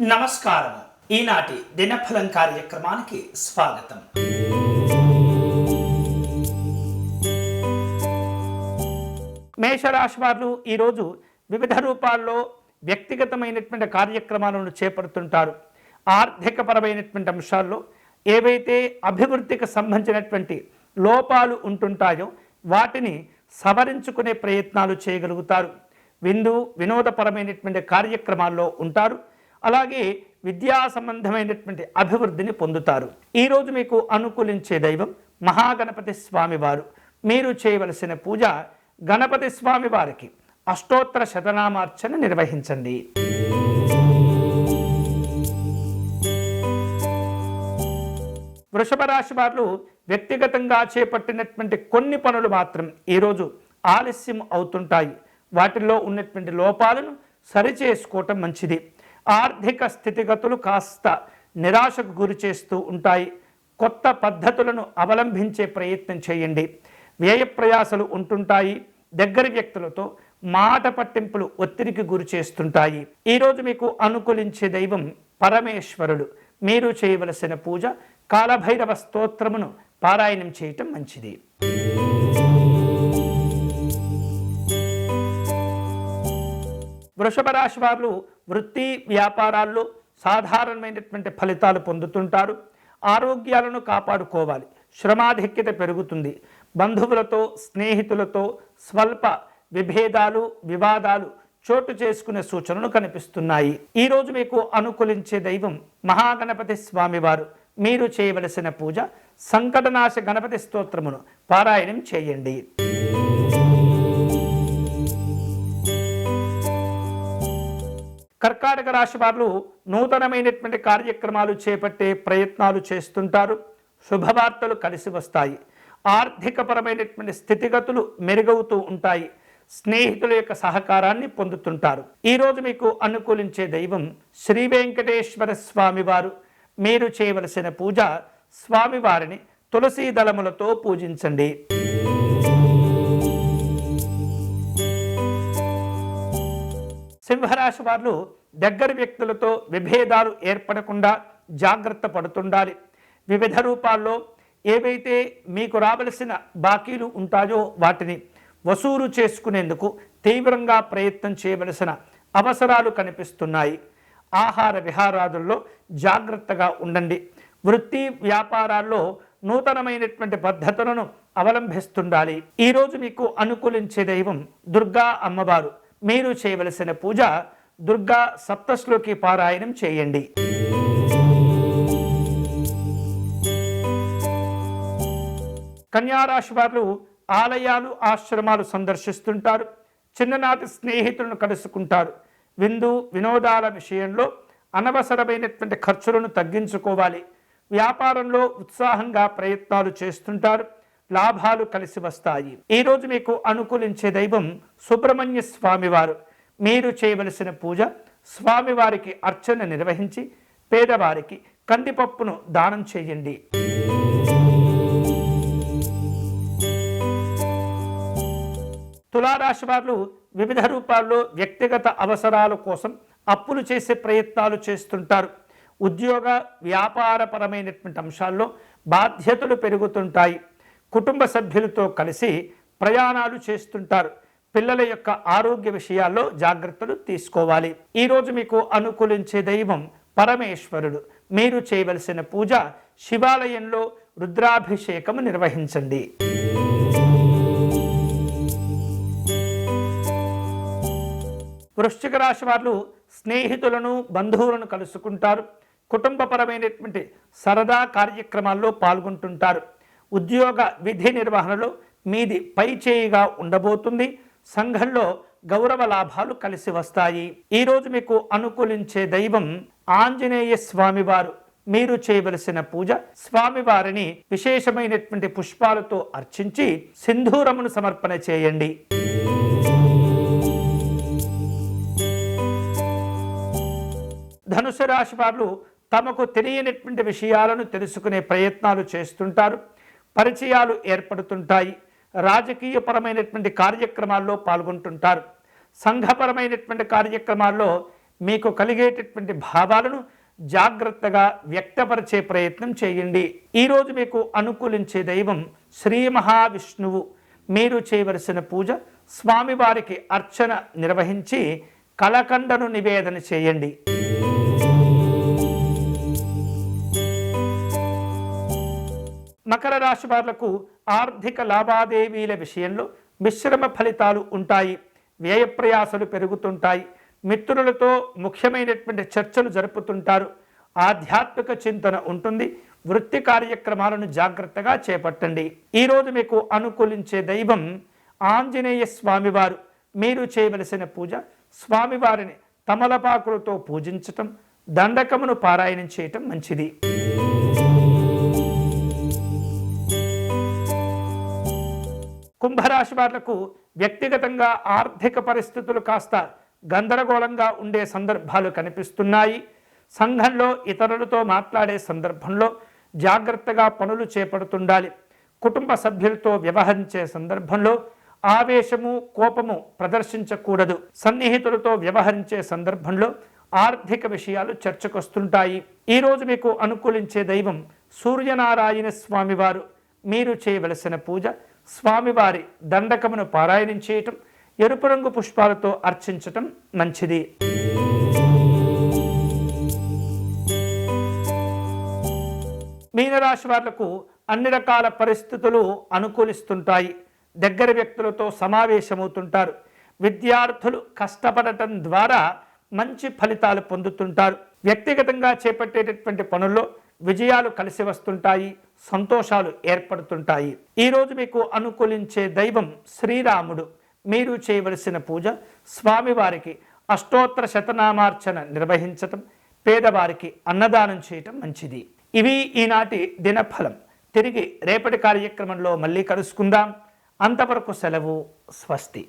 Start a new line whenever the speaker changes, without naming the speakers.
నమస్కారం. ఈనాటి దినఫలం కార్యక్రమానికి స్వాగతం. మేషరాశి వారు ఈరోజు వివిధ రూపాల్లో వ్యక్తిగతమైనటువంటి కార్యక్రమాలను చేపడుతుంటారు. ఆర్థికపరమైనటువంటి అంశాల్లో ఏవైతే అభివృద్ధికి సంబంధించినటువంటి లోపాలు ఉంటుంటాయో వాటిని సవరించుకునే ప్రయత్నాలు చేయగలుగుతారు. విందు వినోదపరమైనటువంటి కార్యక్రమాల్లో ఉంటారు. అలాగే విద్యా సంబంధమైనటువంటి అభివృద్ధిని పొందుతారు. ఈరోజు మీకు అనుకూలించే దైవం మహాగణపతి స్వామివారు. మీరు చేయవలసిన పూజ గణపతి స్వామి వారికి అష్టోత్తర శతనామార్చన నిర్వహించండి. వృషభ రాశి వారు వ్యక్తిగతంగా చేపట్టినటువంటి కొన్ని పనులు మాత్రం ఈరోజు ఆలస్యం అవుతుంటాయి. వాటిల్లో ఉన్నటువంటి లోపాలను సరిచేసుకోవటం మంచిది. ఆర్థిక స్థితిగతులు కాస్త నిరాశకు గురి చేస్తూ ఉంటాయి. కొత్త పద్ధతులను అవలంబించే ప్రయత్నం చేయండి. వ్యయ ప్రయాసలు ఉంటుంటాయి. దగ్గర వ్యక్తులతో మాట పట్టింపులు ఒత్తిడికి గురి చేస్తుంటాయి. ఈరోజు మీకు అనుకూలించే దైవం పరమేశ్వరుడు. మీరు చేయవలసిన పూజ కాలభైరవ స్తోత్రమును పారాయణం చేయటం మంచిది. వృషభ రాశి వారు వృత్తి వ్యాపారాల్లో సాధారణమైనటువంటి ఫలితాలు పొందుతుంటారు. ఆరోగ్యాలను కాపాడుకోవాలి. శ్రమాధిక్యత పెరుగుతుంది. బంధువులతో స్నేహితులతో స్వల్ప విభేదాలు వివాదాలు చోటు చేసుకునే సూచనలు కనిపిస్తున్నాయి. ఈరోజు మీకు అనుకూలించే దైవం మహాగణపతి స్వామివారు. మీరు చేయవలసిన పూజ సంకటనాశ గణపతి స్తోత్రమును పారాయణం చేయండి. కర్కాటక రాశి వారు నూతనమైనటువంటి కార్యక్రమాలు చేపట్టే ప్రయత్నాలు చేస్తుంటారు. శుభవార్తలు కలిసి వస్తాయి. ఆర్థికపరమైనటువంటి స్థితిగతులు మెరుగవుతూ ఉంటాయి. స్నేహితుల యొక్క సహకారాన్ని పొందుతుంటారు. ఈరోజు మీకు అనుకూలించే దైవం శ్రీ వెంకటేశ్వర స్వామివారు మీరు చేయవలసిన పూజ స్వామివారిని తులసీ దళములతో పూజించండి. సింహరాశి వారు దగ్గర వ్యక్తులతో విభేదాలు ఏర్పడకుండా జాగ్రత్త పడుతుండాలి. వివిధ రూపాల్లో ఏవైతే మీకు రావలసిన బాకీలు ఉంటాయో వాటిని వసూలు చేసుకునేందుకు తీవ్రంగా ప్రయత్నం చేయవలసిన అవసరాలు కనిపిస్తున్నాయి. ఆహార విహారాదుల్లో జాగ్రత్తగా ఉండండి. వృత్తి వ్యాపారాల్లో నూతనమైనటువంటి పద్ధతులను అవలంబిస్తుండాలి. ఈరోజు మీకు అనుకూలించే దైవం దుర్గా అమ్మవారు. మీరు చేయవలసిన పూజ దుర్గా సప్తశ్లోకి పారాయణం చేయండి. కన్యారాశి వారు ఆలయాలు ఆశ్రమాలు సందర్శిస్తుంటారు. చిన్ననాటి స్నేహితులను కలుసుకుంటారు. విందు వినోదాల విషయంలో అనవసరమైనటువంటి ఖర్చులను తగ్గించుకోవాలి. వ్యాపారంలో ఉత్సాహంగా ప్రయత్నాలు చేస్తుంటారు. లాభాలు కలిసి వస్తాయి. ఈరోజు మీకు అనుకూలించే దైవం సుబ్రహ్మణ్య స్వామివారు. మీరు చేయవలసిన పూజ స్వామివారికి అర్చన నిర్వహించి పేదవారికి కందిపప్పును దానం చేయండి. తులారాశి వారు వివిధ రూపాల్లో వ్యక్తిగత అవసరాల కోసం అప్పులు చేసే ప్రయత్నాలు చేస్తుంటారు. ఉద్యోగ వ్యాపారపరమైనటువంటి అంశాల్లో బాధ్యతలు పెరుగుతుంటాయి. కుటుంబ సభ్యులతో కలిసి ప్రయాణాలు చేస్తుంటారు. పిల్లల యొక్క ఆరోగ్య విషయాల్లో జాగ్రత్తలు తీసుకోవాలి. ఈరోజు మీకు అనుకూలించే దైవం పరమేశ్వరుడు. మీరు చేయవలసిన పూజ శివాలయంలో రుద్రాభిషేకము నిర్వహించండి. వృశ్చిక రాశి వాళ్ళు స్నేహితులను బంధువులను కలుసుకుంటారు. కుటుంబపరమైనటువంటి సరదా కార్యక్రమాల్లో పాల్గొంటుంటారు. ఉద్యోగ విధి నిర్వహణలో మీది పై చేయిగా ఉండబోతుంది. సంఘంలో గౌరవ లాభాలు కలిసి వస్తాయి. ఈరోజు మీకు అనుకూలించే దైవం ఆంజనేయ స్వామివారు. మీరు చేయవలసిన పూజ స్వామివారిని విశేషమైనటువంటి పుష్పాలతో అర్చించి సింధూరమును సమర్పణ చేయండి. ధనుసు రాశి వారు తమకు తెలియనటువంటి విషయాలను తెలుసుకునే ప్రయత్నాలు చేస్తుంటారు. పరిచయాలు ఏర్పడుతుంటాయి. రాజకీయపరమైనటువంటి కార్యక్రమాల్లో పాల్గొంటుంటారు. సంఘపరమైనటువంటి కార్యక్రమాల్లో మీకు కలిగేటటువంటి భావాలను జాగ్రత్తగా వ్యక్తపరిచే ప్రయత్నం చేయండి. ఈరోజు మీకు అనుకూలించే దైవం శ్రీ మహావిష్ణువు. మీరు చేయవలసిన పూజ స్వామివారికి అర్చన నిర్వహించి కలకండను నివేదన చేయండి. మకర రాశి వారులకు ఆర్థిక లావాదేవీల విషయంలో మిశ్రమ ఫలితాలు ఉంటాయి. వ్యయ ప్రయాసలు పెరుగుతుంటాయి. మిత్రులతో ముఖ్యమైనటువంటి చర్చలు జరుపుతుంటారు. ఆధ్యాత్మిక చింతన ఉంటుంది. వృత్తి కార్యక్రమాలను జాగ్రత్తగా చేపట్టండి. ఈరోజు మీకు అనుకూలించే దైవం ఆంజనేయ స్వామివారు. మీరు చేయవలసిన పూజ స్వామివారిని తమలపాకులతో పూజించటం దండకమును పారాయణం చేయటం మంచిది. కుంభరాశి వాళ్ళకు వ్యక్తిగతంగా ఆర్థిక పరిస్థితులు కాస్త గందరగోళంగా ఉండే సందర్భాలు కనిపిస్తున్నాయి. సంఘంలో ఇతరులతో మాట్లాడే సందర్భంలో జాగ్రత్తగా పనులు చేపడుతుండాలి. కుటుంబ సభ్యులతో వ్యవహరించే సందర్భంలో ఆవేశము కోపము ప్రదర్శించకూడదు. సన్నిహితులతో వ్యవహరించే సందర్భంలో ఆర్థిక విషయాలు చర్చకొస్తుంటాయి. ఈరోజు మీకు అనుకూలించే దైవం సూర్యనారాయణ స్వామివారు. మీరు చేయవలసిన పూజ స్వామివారి దండకమును పారాయణం చేయటం ఎరుపు రంగు పుష్పాలతో అర్చించటం మంచిది. మీనరాశి వాళ్ళకు అన్ని రకాల పరిస్థితులు అనుకూలిస్తుంటాయి. దగ్గర వ్యక్తులతో సమావేశమవుతుంటారు. విద్యార్థులు కష్టపడటం ద్వారా మంచి ఫలితాలు పొందుతుంటారు. వ్యక్తిగతంగా చేపట్టేటటువంటి పనుల్లో విజయాలు కలిసి వస్తుంటాయి సంతోషాలు ఏర్పడుతుంటాయి. ఈరోజు మీకు అనుకూలించే దైవం శ్రీరాముడు. మీరు చేయవలసిన పూజ స్వామివారికి అష్టోత్తర శతనామార్చన నిర్వహించటం పేదవారికి అన్నదానం చేయటం మంచిది. ఇవి ఈనాటి దినఫలం. తిరిగి రేపటి కార్యక్రమంలో మళ్ళీ కలుసుకుందాం. అంతవరకు సెలవు స్వస్తి.